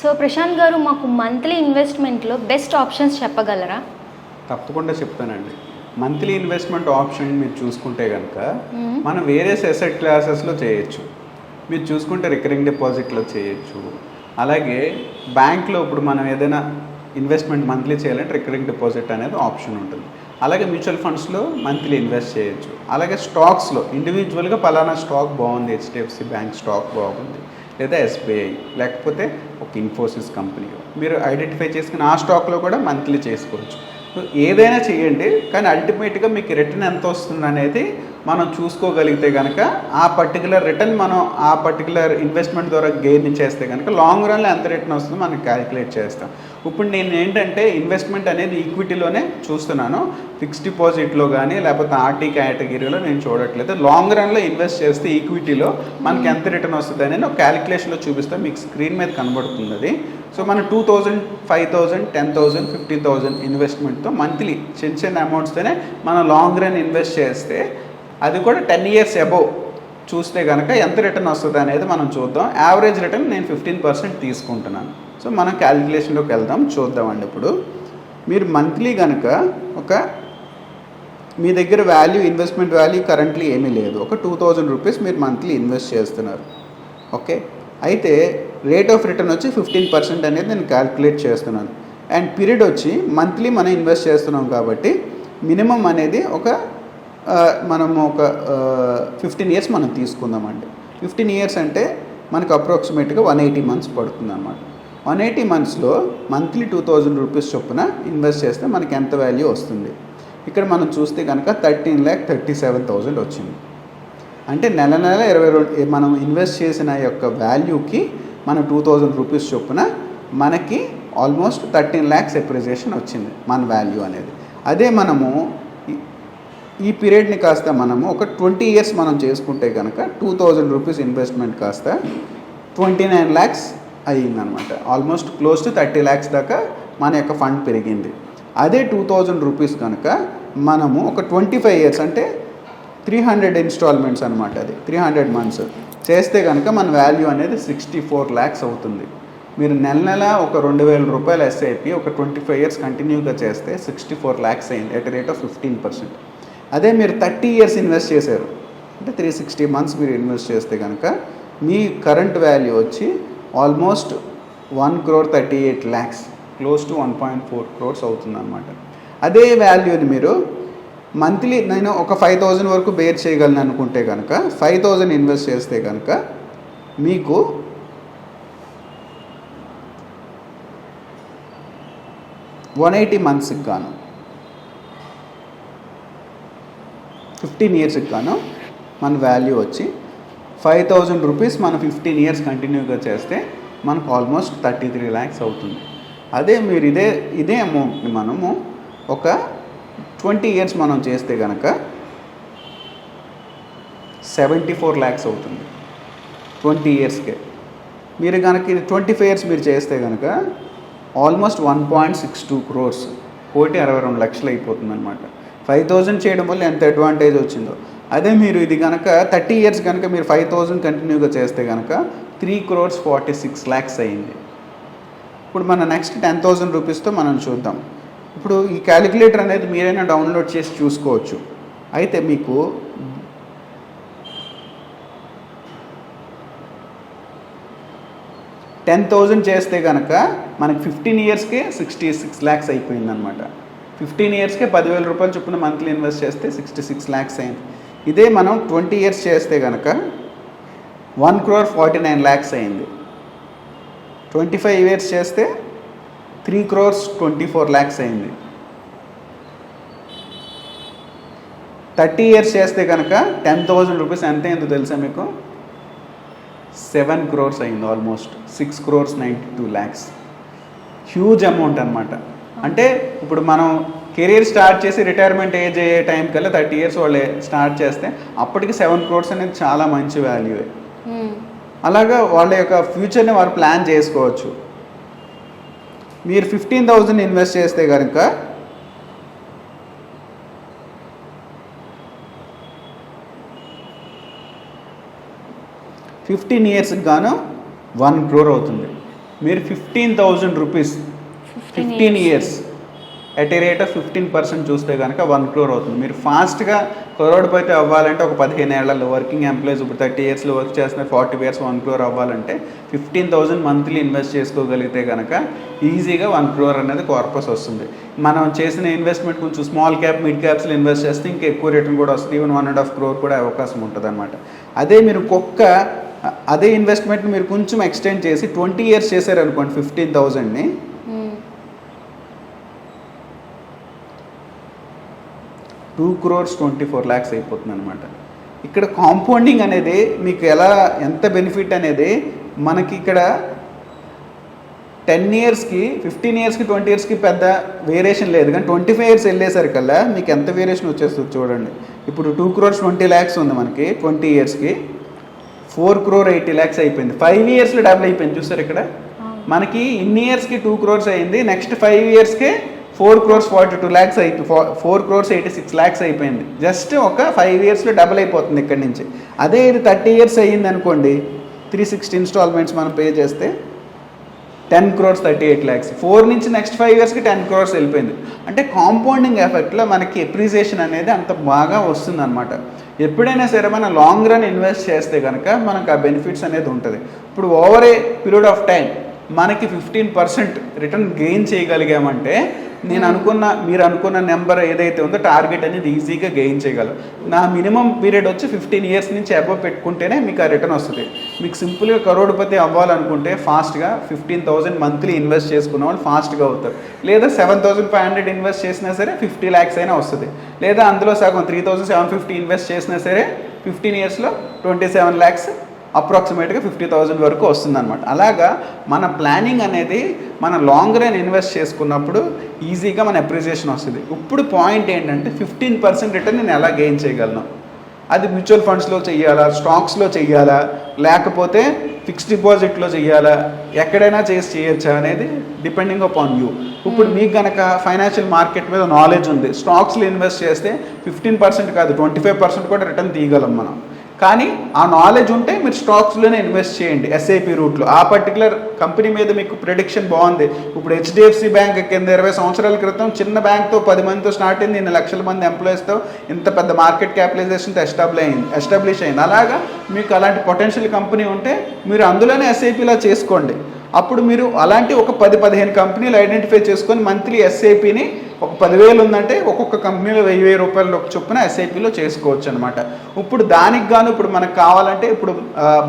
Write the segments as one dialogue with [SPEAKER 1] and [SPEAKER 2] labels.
[SPEAKER 1] So Prashant గారు మాకు monthly ఇన్వెస్ట్మెంట్లో బెస్ట్ ఆప్షన్స్ చెప్పగలరా?
[SPEAKER 2] తప్పకుండా చెప్తానండి. మంత్లీ ఇన్వెస్ట్మెంట్ ఆప్షన్ మీరు చూసుకుంటే కనుక. మనం వేరియస్ అసెట్ క్లాసెస్లో చేయొచ్చు. మీరు చూసుకుంటే రికరింగ్ డిపాజిట్లో చేయొచ్చు. అలాగే బ్యాంక్లో ఇప్పుడు మనం ఏదైనా ఇన్వెస్ట్మెంట్ మంత్లీ చేయాలంటే రికరింగ్ డిపాజిట్ అనేది ఆప్షన్ ఉంటుంది. అలాగే మ్యూచువల్ ఫండ్స్లో మంత్లీ ఇన్వెస్ట్ చేయొచ్చు. అలాగే స్టాక్స్లో ఇండివిజువల్గా పలానా స్టాక్ బాగుంది హెచ్డిఎఫ్సి బ్యాంక్ స్టాక్ బాగుంది లేదా ఎస్బీఐ లేకపోతే ఒక ఇన్ఫోసిస్ కంపెనీ మీరు ఐడెంటిఫై చేసుకుని ఆ స్టాక్లో కూడా మంత్లీ చేసుకోవచ్చు. ఏదైనా చేయండి కానీ అల్టిమేట్గా మీకు రిటర్న్ ఎంత వస్తుంది అనేది మనం చూసుకోగలిగితే కనుక ఆ పర్టికులర్ రిటర్న్ మనం ఆ పర్టికులర్ ఇన్వెస్ట్మెంట్ ద్వారా గెయిన్ చేస్తే కనుక లాంగ్ రన్లో ఎంత రిటర్న్ వస్తుందో మనం క్యాలిక్యులేట్ చేస్తాం. ఇప్పుడు నేను ఏంటంటే ఇన్వెస్ట్మెంట్ అనేది ఈక్విటీలోనే చూస్తున్నాను. ఫిక్స్డ్ డిపాజిట్లో కానీ లేకపోతే ఆర్టీ కేటగిరీలో నేను చూడట్లేదు. లాంగ్ రన్లో ఇన్వెస్ట్ చేస్తే ఈక్విటీలో మనకి ఎంత రిటర్న్ వస్తుంది అనేది ఒక క్యాలిక్యులేషన్లో చూపిస్తే. మీకు స్క్రీన్ మీద కనబడుతుంది అది సో మన two thousand five thousand ten thousand fifteen thousand ఇన్వెస్ట్మెంట్తో monthly చిన్న చిన్న అమౌంట్స్తోనే మనం లాంగ్ రన్ ఇన్వెస్ట్ చేస్తే అది కూడా టెన్ ఇయర్స్ అబోవ్. చూస్తే కనుక ఎంత రిటర్న్ వస్తుంది అనేది మనం చూద్దాం. యావరేజ్ రిటర్న్ నేను ఫిఫ్టీన్ పర్సెంట్ తీసుకుంటున్నాను. సో మనం క్యాలిక్యులేషన్లోకి వెళ్దాం చూద్దామండి ఇప్పుడు. మీరు మంత్లీ కనుక ఒక మీ దగ్గర వాల్యూ ఇన్వెస్ట్మెంట్ వాల్యూ కరెంట్లీ ఏమీ లేదు. ఒక టూ థౌజండ్ రూపీస్ మీరు మంత్లీ ఇన్వెస్ట్ చేస్తున్నారు. ఓకే? అయితే రేట్ ఆఫ్ రిటర్న్ వచ్చి ఫిఫ్టీన్ పర్సెంట్ అనేది నేను క్యాల్కులేట్ చేస్తున్నాను. అండ్ పీరియడ్ వచ్చి మంత్లీ మనం ఇన్వెస్ట్ చేస్తున్నాం కాబట్టి మినిమం అనేది ఒక మనం మనము ఒక ఫిఫ్టీన్ ఇయర్స్ మనం తీసుకుందామండి. ఫిఫ్టీన్ ఇయర్స్ అంటే మనకు అప్రాక్సిమేట్గా వన్ ఎయిటీ మంత్స్ పడుతుంది అనమాట వన్ ఎయిటీ మంత్స్లో మంత్లీ టూ థౌజండ్ రూపీస్ చొప్పున ఇన్వెస్ట్ చేస్తే మనకి ఎంత వాల్యూ వస్తుంది? ఇక్కడ మనం చూస్తే కనుక thirteen lakh thirty seven thousand వచ్చింది. అంటే నెల నెల ఇరవై రెండు మనం ఇన్వెస్ట్ చేసిన యొక్క వాల్యూకి మన టూ థౌజండ్ రూపీస్ చొప్పున మనకి ఆల్మోస్ట్ థర్టీన్ ల్యాక్స్ ఎప్రిజేషన్ వచ్చింది మన వాల్యూ అనేది. అదే మనము ఈ- ఈ పీరియడ్ని కాస్త మనము ఒక ట్వంటీ ఇయర్స్ మనం చేసుకుంటే కనుక టూ థౌజండ్ రూపీస్ ఇన్వెస్ట్మెంట్ కాస్త twenty nine lakhs అయ్యిందనమాట. Almost close to thirty lakhs దాకా మన యొక్క ఫండ్ పెరిగింది. అదే టూ థౌజండ్ రూపీస్ కనుక మనము ఒక ట్వంటీ ఫైవ్ ఇయర్స్ అంటే త్రీ హండ్రెడ్ ఇన్స్టాల్మెంట్స్ అనమాట అది. త్రీ హండ్రెడ్ మంత్స్ చేస్తే కనుక మన వాల్యూ అనేది సిక్స్టీ ఫోర్ ల్యాక్స్ అవుతుంది. మీరు నెల నెల ఒక రెండు వేల రూపాయలు ఎస్ఐపి ఒక ట్వంటీ ఫైవ్ ఇయర్స్ కంటిన్యూగా చేస్తే సిక్స్టీ ఫోర్ ల్యాక్స్ అయింది at rate of fifteen percent అదే మీరు థర్టీ ఇయర్స్ ఇన్వెస్ట్ చేశారు. అంటే త్రీ సిక్స్టీ మంత్స్ మీరు ఇన్వెస్ట్ చేస్తే కనుక మీ కరెంట్ వాల్యూ వచ్చి almost one crore thirty eight lakhs close to one point four crores అవుతుంది అనమాట అదే వాల్యూని మీరు మంత్లీ నేను ఒక ఫైవ్ థౌజండ్ వరకు బేర్ చేయగలను అనుకుంటే కనుక ఫైవ్ థౌజండ్ ఇన్వెస్ట్ చేస్తే కనుక మీకు వన్ ఎయిటీ మంత్స్కి గాను ఫిఫ్టీన్ ఇయర్స్కి గాను మన వాల్యూ వచ్చి ఫైవ్ థౌజండ్ రూపీస్ మనం ఫిఫ్టీన్ ఇయర్స్ కంటిన్యూగా చేస్తే మనకు ఆల్మోస్ట్ థర్టీ త్రీ ల్యాక్స్ అవుతుంది. అదే మీరు ఇదే ఇదే అమౌంట్ని మనము ఒక ట్వంటీ ఇయర్స్ మనం చేస్తే కనుక సెవెంటీ ఫోర్ ల్యాక్స్ అవుతుంది. ట్వంటీ ఇయర్స్కే. మీరు కనుక ఇది ట్వంటీ ఫైవ్ ఇయర్స్ మీరు చేస్తే కనుక almost one point six two crores కోటి అరవై రెండు లక్షలు అయిపోతుంది అనమాట ఫైవ్ థౌజండ్ చేయడం వల్ల ఎంత అడ్వాంటేజ్ వచ్చిందో. అదే మీరు ఇది కనుక థర్టీ ఇయర్స్ కనుక మీరు ఫైవ్ థౌజండ్ కంటిన్యూగా చేస్తే కనుక three crores forty six lakhs అయింది. ఇప్పుడు మన నెక్స్ట్ టెన్ థౌజండ్ రూపీస్తో మనం చూద్దాం. ఇప్పుడు ఈ క్యాలిక్యులేటర్ అనేది మీరైనా డౌన్లోడ్ చేసి చూసుకోవచ్చు. అయితే మీకు టెన్ థౌజండ్ చేస్తే కనుక మనకి ఫిఫ్టీన్ ఇయర్స్కే సిక్స్టీ సిక్స్ ల్యాక్స్ అయిపోయిందనమాట ఫిఫ్టీన్ ఇయర్స్కే పదివేల రూపాయలు చొప్పున మంత్లీ ఇన్వెస్ట్ చేస్తే సిక్స్టీ సిక్స్ ల్యాక్స్ అయింది. ఇదే మనం ట్వంటీ ఇయర్స్ చేస్తే కనుక one crore forty nine lakhs అయింది. ట్వంటీ ఫైవ్ ఇయర్స్ చేస్తే three crores twenty four lakhs అయింది. థర్టీ ఇయర్స్ చేస్తే కనుక టెన్ థౌజండ్ రూపీస్ ఎంత అయిందో తెలుసా మీకు? సెవెన్ క్రోర్స్ అయింది almost. Six crores ninety two lakhs. Huge amount అనమాట అంటే ఇప్పుడు మనం కెరీర్ స్టార్ట్ చేసి రిటైర్మెంట్ ఏజ్ అయ్యే టైం కల్లా థర్టీ ఇయర్స్ వాళ్ళు స్టార్ట్ చేస్తే అప్పటికి సెవెన్ క్రోర్స్ అనేది చాలా మంచి వాల్యూ. అలాగా వాళ్ళ యొక్క ఫ్యూచర్ని వారు ప్లాన్ చేసుకోవచ్చు. మీరు ఫిఫ్టీన్ థౌజండ్ ఇన్వెస్ట్ చేస్తే కనుక ఫిఫ్టీన్ ఇయర్స్కి గాను వన్ క్రోర్ అవుతుంది. మీరు fifteen thousand rupees fifteen years at a rate of fifteen percent చూస్తే కనుక వన్ క్రోర్ అవుతుంది. మీరు ఫాస్ట్గా కరోడ్పతి అవ్వాలంటే ఒక పదిహేను ఏళ్ళలో వర్కింగ్ ఎంప్లాయీస్ ఇప్పుడు థర్టీ ఇయర్స్లో వర్క్ చేస్తున్న ఫార్టీ ఇయర్స్ వన్ క్రోర్ అవ్వాలంటే ఫిఫ్టీన్ థౌసండ్ మంత్లీ ఇన్వెస్ట్ చేసుకోగలిగితే కనుక ఈజీగా వన్ క్రోర్ అనేది కార్పస్ వస్తుంది. మనం చేసిన ఇన్వెస్ట్మెంట్ కొంచెం స్మాల్ క్యాప్ మిడ్ క్యాప్స్లో ఇన్వెస్ట్ చేస్తే ఇంకా ఎక్కువ రిటర్న్ కూడా వస్తుంది. Even one and half crore కూడా అవకాశం ఉంటుంది అనమాట అదే మీరు ఒక్క అదే ఇన్వెస్ట్మెంట్ మీరు కొంచెం ఎక్స్టెండ్ చేసి ట్వంటీ ఇయర్స్ చేశారనుకోండి fifteen థౌజండ్ని two crores twenty four lakhs అయిపోతుంది అనమాట ఇక్కడ కాంపౌండింగ్ అనేది మీకు ఎలా ఎంత బెనిఫిట్ అనేది మనకి ఇక్కడ టెన్ ఇయర్స్కి ఫిఫ్టీన్ ఇయర్స్కి ట్వంటీ ఇయర్స్కి పెద్ద వేరియేషన్ లేదు. కానీ ట్వంటీ ఫైవ్ ఇయర్స్ వెళ్ళేసరికల్లా మీకు ఎంత వేరియేషన్ వచ్చేస్తుంది చూడండి. ఇప్పుడు టూ క్రోర్స్ ట్వంటీ ల్యాక్స్ ఉంది మనకి ట్వంటీ ఇయర్స్కి. ఫోర్ క్రోర్ ఎయిటీ ల్యాక్స్ అయిపోయింది. ఫైవ్ ఇయర్స్లో డబుల్ అయిపోయింది చూసారు ఇక్కడ? మనకి ఇన్ని ఇయర్స్కి టూ క్రోర్స్ అయింది. నెక్స్ట్ ఫైవ్ ఇయర్స్కి four crores forty two lakhs అయిపో four crores eighty six lakhs అయిపోయింది. జస్ట్ ఒక ఫైవ్ ఇయర్స్లో డబుల్ అయిపోతుంది ఇక్కడి నుంచి. అదే ఇది థర్టీ ఇయర్స్ అయ్యింది అనుకోండి త్రీ సిక్స్టీ ఇన్స్టాల్మెంట్స్ మనం పే చేస్తే ten crores thirty eight lakhs four నుంచి నెక్స్ట్ ఫైవ్ ఇయర్స్కి టెన్ క్రోర్స్ వెళ్ళిపోయింది. అంటే కాంపౌండింగ్ ఎఫెక్ట్లో మనకి ఎప్రిసియేషన్ అనేది అంత బాగా వస్తుంది అనమాట ఎప్పుడైనా సరే మనం లాంగ్ రన్ ఇన్వెస్ట్ చేస్తే కనుక మనకు ఆ బెనిఫిట్స్ అనేది ఉంటుంది. ఇప్పుడు over a period of time మనకి ఫిఫ్టీన్ పర్సెంట్ రిటర్న్ గెయిన్ చేయగలిగామంటే నేను అనుకున్న మీరు అనుకున్న నెంబర్ ఏదైతే ఉందో టార్గెట్ అనేది ఈజీగా గెయిన్ చేయగలం నా మినిమం పీరియడ్ వచ్చి ఫిఫ్టీన్ ఇయర్స్ నుంచి అబవ్ పెట్టుకుంటేనే మీకు ఆ రిటర్న్ వస్తుంది. మీకు సింపుల్గా కరోడ్పతి అవ్వాలనుకుంటే ఫాస్ట్గా ఫిఫ్టీన్ థౌసండ్ మంత్లీ ఇన్వెస్ట్ చేసుకున్న వాళ్ళు ఫాస్ట్గా అవుతారు. లేదా seven thousand five hundred invest చేసినా సరే ఫిఫ్టీ ల్యాక్స్ అయినా వస్తుంది. లేదా అందులో సగం three thousand seven fifty invest చేసినా సరే ఫిఫ్టీన్ ఇయర్స్లో ట్వంటీ సెవెన్ ల్యాక్స్ అప్రాక్సిమేట్గా ఫిఫ్టీ థౌజండ్ వరకు వస్తుందన్నమాట. అలాగా మన ప్లానింగ్ అనేది మన లాంగ్ రన్ ఇన్వెస్ట్ చేసుకున్నప్పుడు ఈజీగా మన అప్రిసియేషన్ వస్తుంది. ఇప్పుడు పాయింట్ ఏంటంటే ఫిఫ్టీన్ పర్సెంట్ రిటర్న్ నేను ఎలా గెయిన్ చేయగలను? అది మ్యూచువల్ ఫండ్స్లో చెయ్యాలా? స్టాక్స్లో చెయ్యాలా? లేకపోతే ఫిక్స్డ్ డిపాజిట్లో చెయ్యాలా? ఎక్కడైనా చేసి చేయొచ్చా అనేది డిపెండింగ్ అపాన్ యూ ఇప్పుడు మీకు కనుక ఫైనాన్షియల్ మార్కెట్ మీద నాలెడ్జ్ ఉంది. స్టాక్స్లో ఇన్వెస్ట్ చేస్తే ఫిఫ్టీన్ పర్సెంట్ కాదు ట్వంటీ ఫైవ్ పర్సెంట్ కూడా రిటర్న్ తీయగలం మనం. కానీ ఆ నాలెడ్జ్ ఉంటే మీరు స్టాక్స్లోనే ఇన్వెస్ట్ చేయండి ఎస్ఐపి రూట్లో ఆ పర్టికులర్ కంపెనీ మీద మీకు ప్రిడిక్షన్ బాగుంది. ఇప్పుడు హెచ్డిఎఫ్సి బ్యాంక్ కింద ఇరవై సంవత్సరాల క్రితం చిన్న బ్యాంక్తో పది మందితో స్టార్ట్ అయింది ఇన్ని లక్షల మంది ఎంప్లాయీస్తో ఇంత పెద్ద మార్కెట్ క్యాపిటలైజేషన్తో ఎస్టాబ్లిష్ అయింది ఎస్టాబ్లిష్ అయింది. అలాగా మీకు అలాంటి పొటెన్షియల్ కంపెనీ ఉంటే మీరు అందులోనే ఎస్ఐపిలా చేసుకోండి. అప్పుడు మీరు అలాంటి ఒక పది పదిహేను కంపెనీలు ఐడెంటిఫై చేసుకొని మంత్లీ ఎస్ఐపిని ఒక పదివేలు ఉందంటే ఒక్కొక్క కంపెనీలో వెయ్యి వెయ్యి రూపాయలు ఒక చొప్పున ఎస్ఐపిలో చేసుకోవచ్చు అనమాట ఇప్పుడు దానికి గాను ఇప్పుడు మనకు కావాలంటే ఇప్పుడు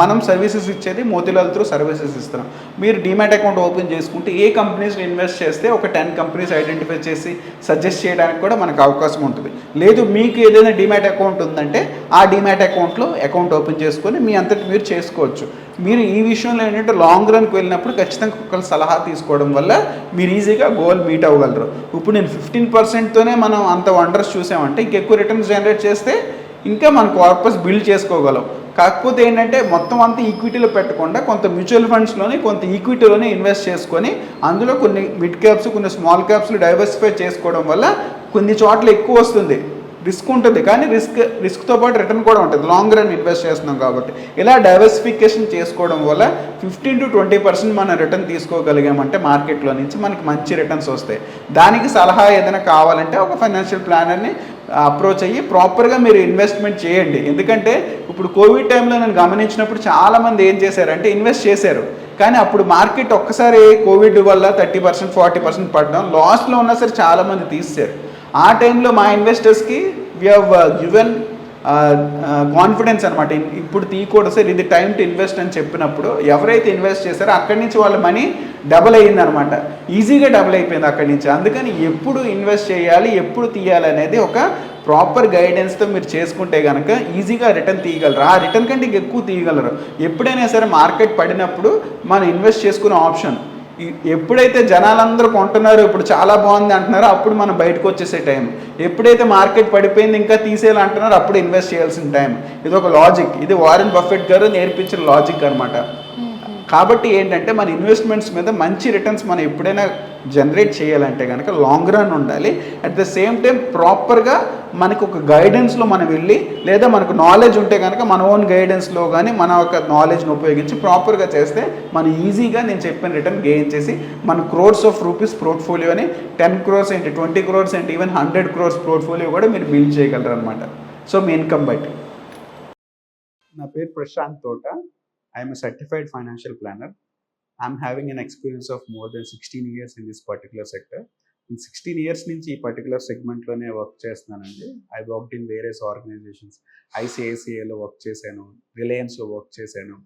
[SPEAKER 2] మనం సర్వీసెస్ ఇచ్చేది మోతిలాల్ త్రూ సర్వీసెస్ ఇస్తున్నాం. మీరు డిమాట్ అకౌంట్ ఓపెన్ చేసుకుంటే ఏ కంపెనీస్లో ఇన్వెస్ట్ చేస్తే ఒక టెన్ కంపెనీస్ ఐడెంటిఫై చేసి సజెస్ట్ చేయడానికి కూడా మనకు అవకాశం ఉంటుంది. లేదు మీకు ఏదైనా డిమాట్ అకౌంట్ ఉందంటే ఆ డిమాట్ అకౌంట్లో అకౌంట్ ఓపెన్ చేసుకొని మీ అంతటి మీరు చేసుకోవచ్చు. మీరు ఈ విషయంలో ఏంటంటే లాంగ్ రన్కి వెళ్ళినప్పుడు ఖచ్చితంగా ఒకళ్ళ సలహా తీసుకోవడం వల్ల మీరు ఈజీగా గోల్ మీట్ అవ్వగలరు. ఇప్పుడు నేను ఫిఫ్టీన్ పర్సెంట్తోనే మనం అంత వండర్స్ చూసామంటే ఇంకెక్కువ రిటర్న్స్ జనరేట్ చేస్తే ఇంకా మన కార్పస్ బిల్డ్ చేసుకోగలం. కాకపోతే ఏంటంటే మొత్తం అంతా ఈక్విటీలో పెట్టకుండా కొంత మ్యూచువల్ ఫండ్స్లోనే కొంత ఈక్విటీలోనే ఇన్వెస్ట్ చేసుకొని అందులో కొన్ని మిడ్ క్యాప్స్ కొన్ని స్మాల్ క్యాప్స్లు డైవర్సిఫై చేసుకోవడం వల్ల కొన్ని చోట్ల ఎక్కువ వస్తుంది. రిస్క్ ఉంటుంది. కానీ రిస్క్ రిస్క్తో పాటు రిటర్న్ కూడా ఉంటుంది. లాంగ్ రన్ ఇన్వెస్ట్ చేస్తున్నాం కాబట్టి. ఇలా డైవర్సిఫికేషన్ చేసుకోవడం వల్ల ఫిఫ్టీన్ టు ట్వంటీ పర్సెంట్ మనం రిటర్న్ తీసుకోగలిగామంటే మార్కెట్లో నుంచి మనకి మంచి రిటర్న్స్ వస్తాయి. దానికి సలహా ఏదైనా కావాలంటే ఒక ఫైనాన్షియల్ ప్లానర్ని అప్రోచ్ అయ్యి ప్రాపర్గా మీరు ఇన్వెస్ట్మెంట్ చేయండి. ఎందుకంటే ఇప్పుడు కోవిడ్ టైంలో నేను గమనించినప్పుడు చాలామంది ఏం చేశారంటే ఇన్వెస్ట్ చేశారు. కానీ అప్పుడు మార్కెట్ ఒక్కసారి కోవిడ్ వల్ల థర్టీ పర్సెంట్ ఫార్టీ పర్సెంట్ పడడం లాస్లో ఉన్నా సరే చాలామంది తీసారు ఆ టైంలో మా ఇన్వెస్టర్స్కి వి హ్యావ్ గివెన్ కాన్ఫిడెన్స్ అనమాట ఇప్పుడు తీయకూడదు సార్ ఇది టైం టు ఇన్వెస్ట్ అని చెప్పినప్పుడు ఎవరైతే ఇన్వెస్ట్ చేశారో అక్కడి నుంచి వాళ్ళ మనీ డబుల్ అయ్యింది అనమాట ఈజీగా డబుల్ అయిపోయింది అక్కడి నుంచి. అందుకని ఎప్పుడు ఇన్వెస్ట్ చేయాలి ఎప్పుడు తీయాలి అనేది ఒక ప్రాపర్ గైడెన్స్తో మీరు చేసుకుంటే కనుక ఈజీగా రిటర్న్ తీయగలరు. ఆ రిటర్న్ కంటే ఇంకెక్కువ తీయగలరు. ఎప్పుడైనా సరే మార్కెట్ పడినప్పుడు మనం ఇన్వెస్ట్ చేసుకునే ఆప్షన్ ఎప్పుడైతే జనాలందరూ కొంటున్నారో ఇప్పుడు చాలా బాగుంది అంటున్నారో అప్పుడు మనం బయటకు వచ్చేసే టైం. ఎప్పుడైతే మార్కెట్ పడిపోయింది ఇంకా తీసేయాలి అంటున్నారో అప్పుడు ఇన్వెస్ట్ చేయాల్సిన టైం. ఇది ఒక లాజిక్ ఇది వారెన్ బఫెట్ గారు నేర్పించిన లాజిక్ అనమాట కాబట్టి ఏంటంటే మన ఇన్వెస్ట్మెంట్స్ మీద మంచి రిటర్న్స్ మనం ఎప్పుడైనా జనరేట్ చేయాలంటే కనుక లాంగ్ రన్ ఉండాలి. అట్ ద సేమ్ టైం ప్రాపర్గా మనకు ఒక గైడెన్స్లో మనం వెళ్ళి లేదా మనకు నాలెడ్జ్ ఉంటే కనుక మన ఓన్ గైడెన్స్లో కానీ మన యొక్క నాలెడ్జ్ని ఉపయోగించి ప్రాపర్గా చేస్తే మనం ఈజీగా నేను చెప్పిన రిటర్న్ గెయిన్ చేసి మన క్రోర్స్ ఆఫ్ రూపీస్ పోర్ట్ఫోలియోని టెన్ క్రోర్స్ ఏంటి ట్వంటీ క్రోర్స్ ఏంటి ఈవెన్ హండ్రెడ్ క్రోర్స్ పోర్ట్ఫోలియో కూడా మీరు బిల్డ్ చేయగలరు అనమాట సో మీ ఇన్కమ్ బట్టి. నా పేరు Prashant Thota. I'm certified financial planner I'm having an experience of more than sixteen years in this particular sector నేను సిక్స్టీన్ ఇయర్స్ నుంచి ఈ పర్టికులర్ సెగ్మెంట్లోనే వర్క్ చేస్తున్నానండి. I work in various organisations ఐసిఐసిఐలో work చేశాను. రిలయన్స్లో వర్క్ చేశాను.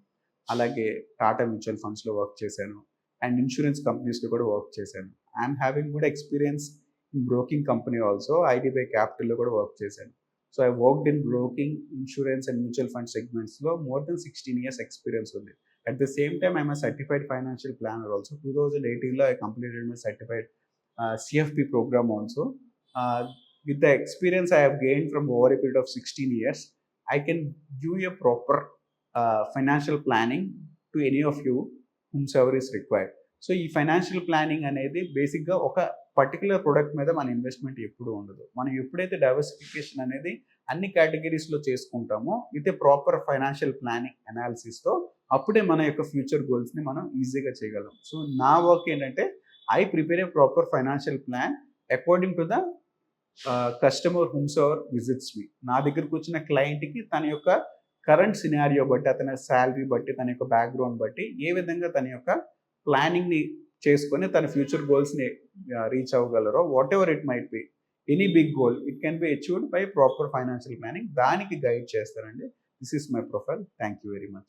[SPEAKER 2] అలాగే టాటా మ్యూచువల్ ఫండ్స్లో వర్క్ చేశాను. అండ్ ఇన్సూరెన్స్ కంపెనీస్లో కూడా వర్క్ చేశాను. ఐఎమ్ హ్యావింగ్ కూడా experience in broking company also IDBI క్యాపిటల్లో కూడా వర్క్ చేశాను. So I worked in broking insurance and mutual fund సెగ్మెంట్స్లో more than sixteen years experience ఉంది at the same time I'm certified financial planner also two thousand ఎయిటీన్లో I completed my certified CFP programme also with the experience I have gain from over a period of sixteen years I can give a proper financial planning to any of you whomsoever is required so ఈ financial planning అనేది బేసిక్గా ఒక particular product మీద మన investment ఎప్పుడు ఉండదు. మనం ఎప్పుడైతే డైవర్సిఫికేషన్ అనేది అన్ని కేటగిరీస్లో చేసుకుంటామో with a proper financial planning అనాలిసిస్తో అప్పుడే మన యొక్క ఫ్యూచర్ గోల్స్ని మనం ఈజీగా చేయగలం. సో నా వర్క్ ఏంటంటే I prepare a proper financial plan according to the customer whomsoever visits me. నా దగ్గరకు వచ్చిన క్లయింట్కి తన యొక్క కరెంట్ సినారియో బట్టి అతని శాలరీ బట్టి తన యొక్క బ్యాక్గ్రౌండ్ బట్టి ఏ విధంగా తన యొక్క ప్లానింగ్ని చేసుకొని తన ఫ్యూచర్ గోల్స్ని reach అవ్వగలరో whatever it might be any big goal it can be achieved by proper financial planning దానికి గైడ్ చేస్తారండి. This is my profile thank you very much